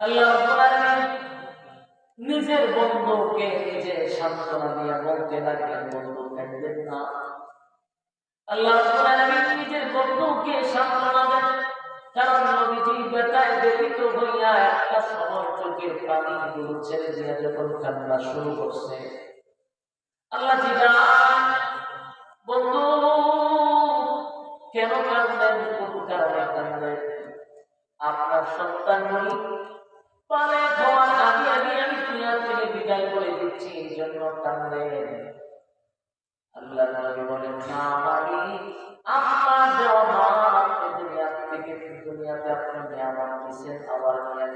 আল্লাহ নিজের বন্ধুকে নিজে সান্ত্বনা দিয়ে বলতে লাগলেন, বন্ধু কাঁদবেন না। আল্লাহ নিজের বন্ধুকে সান্ত্বনা দেন, কারণ নবীজি বেতায় ব্যতীত একটা সময় চোখের পানি শুরু করছে, আল্লাহ জিদা বন্ধু, কেন কান্দেন আপনার সন্তানগুলি পালে খাওয়ার আগে আমি দুনিয়া থেকে বিদায় করে দিচ্ছি, এই জন্য আল্লাহ নবী বলেন, না দুনিয়া থেকে, দুনিয়াতে আপনি নিয়ামত দিয়েছেন, আবার নিয়ে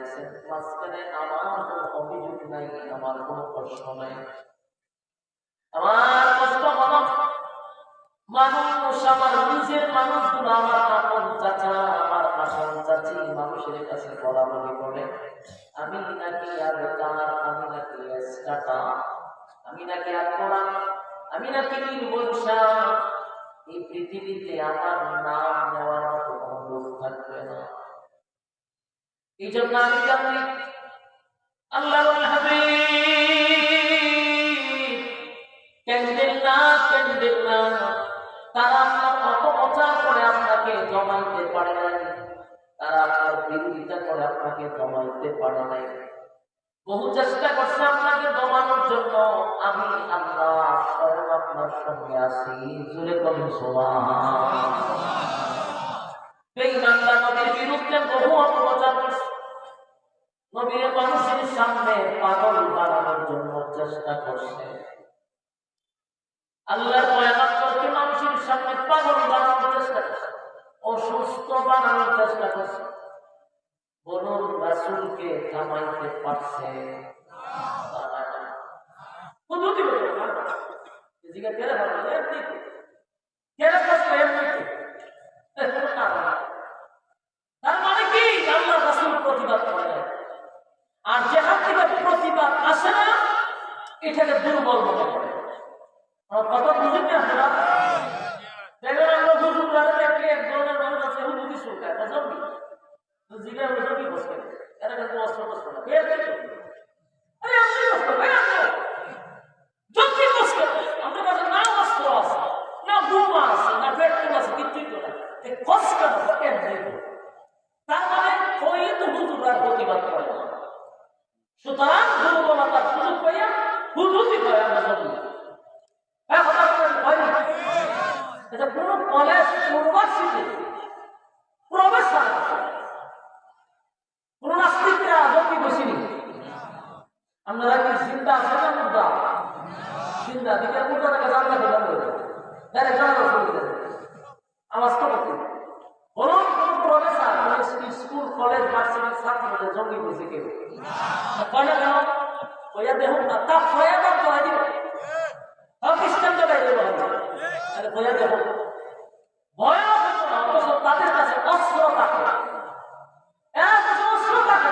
মাঝখানে আমার কোনো অভিযোগ নাই, আমার কোনো প্রশ্ন নাই। আমার আসল মানুষের কাছে বলা বলি করে, আমি নাকি আর তার, আমি নাকি এসকাটা আমি নাকি কোরআন আমি নাকি নির্বংশা এই পৃথিবীতে আমার নাম নেওয়ার মতো কোনো লোক থাকবে না। এই জন্য আমি জানি আল্লাহ হাবিব। আপনাকে জমাইতে পারে নাই। বহু চেষ্টা করছে আপনাকে দমানোর জন্য। আমি আল্লাহ আপনার সঙ্গে আছি। জুড়ে বিরুদ্ধে বহু অপপ্রচার করছে। নবীর মানুষের সামনে পাগল বানানোর জন্য চেষ্টা করছে। মানুষের সামনে পাগল বানানোর চেষ্টা করছে। অসুস্থ বানানোর চেষ্টা করছে। বলুন রাসূলকে থামাইতে পারছে? শুধু কি বলব এদিকে কেড়ে ভাবলো এমনি কেড়ে বসল এমনি তার মানে কি আল্লাহ রাসূল প্রতিবাদ করে না। আর যেখান থেকে প্রতিবাদ আসে না এটাকে দুর্বল মনে করে আমার কথা বুঝেন না আপনারা দেখবেন আমরা হুজুর রাতে দেখলে এক ধরনের মানুষ আছে হুজুর কি শুনতে বুঝলাম কি তো জিগা বুঝলাম কি বসে এরা কিন্তু অস্ত্র বস্ত্র না বের বের আরে আপনি বস্ত্র ভাই আপনি যদি বস্ত্র আমাদের কাছে না অস্ত্র আছে না বোমা আছে না পেট্রোল আছে কিছুই তো না এই কষ্ট না কেন তার মানে ওই তো হুজুর আর প্রতিবাদ করে না সুতরাং দুর্বলতার সুযোগ পাইয়া হুজুরই করে আমরা জন্য এখন আপনার ভয় নেই। এটা কোনো কলেজ ইউনিভার্সিটি প্রফেসর কোন নাস্তিকরা জঙ্গি বসিনি আপনারা কি চিন্তা আছে না মুদ্রা চিন্তা থেকে জানলা দিলাম ডাইরেক্ট জানলা করে দেবে আওয়াজ তো। করতে বলুন কোন প্রফেসর স্কুল, কলেজ ভার্সিটির ছাত্রদের জঙ্গি বসে কেউ। কলে কেন? ওইয়া দেখুন না তা ছয়া দাম তো আজ খ্রিস্টান জায়গায় দেবো আরে দেখো ভয় অথচ তাদের কাছে অস্ত্র থাকে এর কাছে অস্ত্র থাকে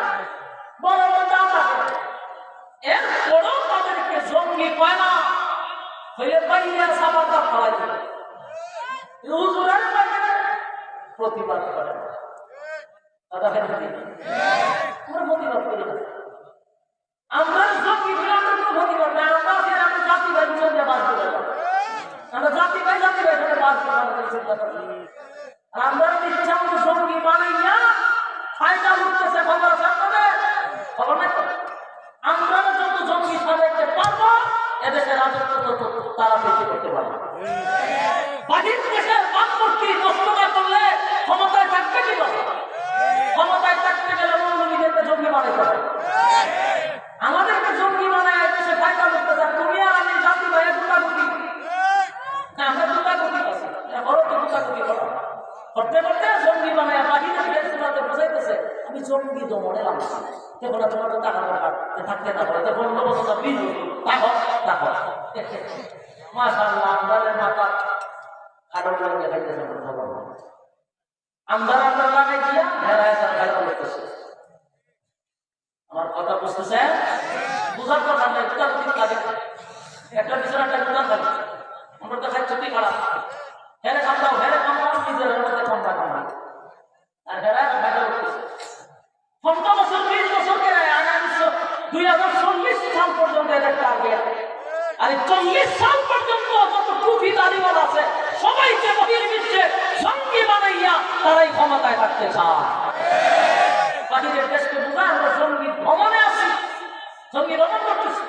বড় বড় দাম থাকে এরপরও তাদেরকে জঙ্গি কয় না হইলে পাইয়া সাবারটা ফলাই দেবে হুজুরের বাইরে প্রতিবাদ করে। আমরা যত জঙ্গি পারব রাজত্ব তত তারা বেশি করতে পারবে বাহির দেশের বামপন্থী নষ্ট না করলে ক্ষমতায় থাকবে কি করে? ক্ষমতায় থাকতে গেলে মৌলবীদেরকে জঙ্গি বানাইতে হবে আমাদেরকে জঙ্গি বানায় দেশে ফায়দা করতে চান তুমি আর আমি জাতি ভাইয়ের দুটাগুটি না আমরা দুটাগুটি আছি বড় তো দুটাগুটি করো করতে করতে জঙ্গি বানায় বাহিরে ফেসবুকে বোঝাইতেছে আমি জঙ্গি দমনে দেখো না তোমার তো টাকা দরকার যে থাকতে না পারে দেখো অন্য বছর বিল তাকো তাকো মাশাআল্লাহ আমাদের মাথা খাটো করে দেখাইতেছে আমার খবর আমরা আমরা লাগাই দিয়া ভেড়ায় তার ফায়দা করতেছে আমার কথা বুঝতেছে বুঝার কথা একটা পিছনে আমরা তো ঠিক খারাপ হেরে কামড়াও হেরে কামড়াও নিজের মধ্যে ঠান্ডা কামড়া আর হেরা ফায়দা করতেছে পনেরো বছর বিশ বছর এদের টার্গেট আর চল্লিশ সাল পর্যন্ত যত টুপি দাড়িওয়াল আছে, সবাইকে বহির্বিশ্বে সঙ্গী বানাইয়া তারাই ক্ষমতায় থাকতে চায়। বাহিরের দেশকে বোঝায় আমরা জঙ্গি ভ্রমণে আছি জঙ্গি ভ্রমণ করতেছি।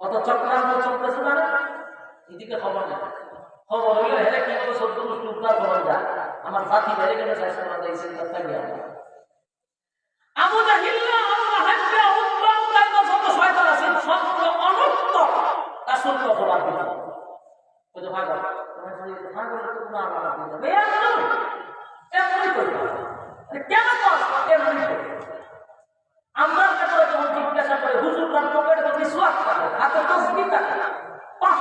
কত চক্রান্ত চলতেছে না এদিকে খবর নেই। খবর হইলে হেরে কি করে সদ্য উদ্ধার করা যায় আমার জাতি বেড়ে গেলে এই চিন্তা থাকবে রাসূল তো খবর দিল ওই যে ভাগ তোমার যদি ভাগ হলে তো না না দিতে এমন এমনই করবে কেন এমনই করবে আমরা করে যখন জিজ্ঞাসা করে হুজুর রান পকেটে তো মিসওয়াক করে হাতে তসবিহ থাকে পাঁচ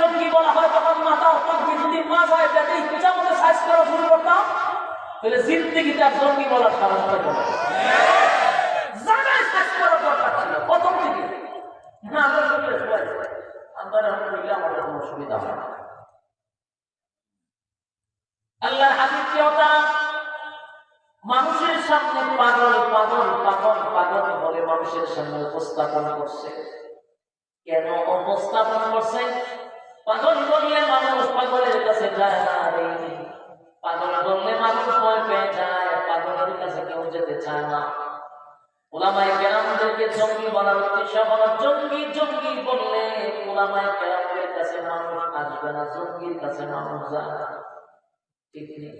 জঙ্গি বলা হয় তখন মাথা পাখি যদি মাছ হয় যাতে ইচ্ছা মতো সাইজ করা শুরু করতাম, তাহলে জিন্দিগিতে জঙ্গি বলার সাহস পাইতো না। করার দরকার ছিল, প্রথম থেকে। না, আমরা শুনলে সবাই, আমরা আলহামদুলিল্লাহ আমাদের কোনো অসুবিধা না। আল্লাহ হাবিব মানুষের সামনে পাগল পাগল পাগল পাগল বলে মানুষের সামনে উপস্থাপন করছে। কেন উপস্থাপন করছে? পাগল বললে মানুষ পাগলের কাছে যায় না পাগল বললে মানুষ কেউ যেতে চায় না। ওলামায় কেরামদেরকে জঙ্গি বলার জঙ্গি জঙ্গি বললে ওলামাই কেরামদের কাছে মানুষ আসবে না, জঙ্গির কাছে মানুষ যায় ঠিক নেই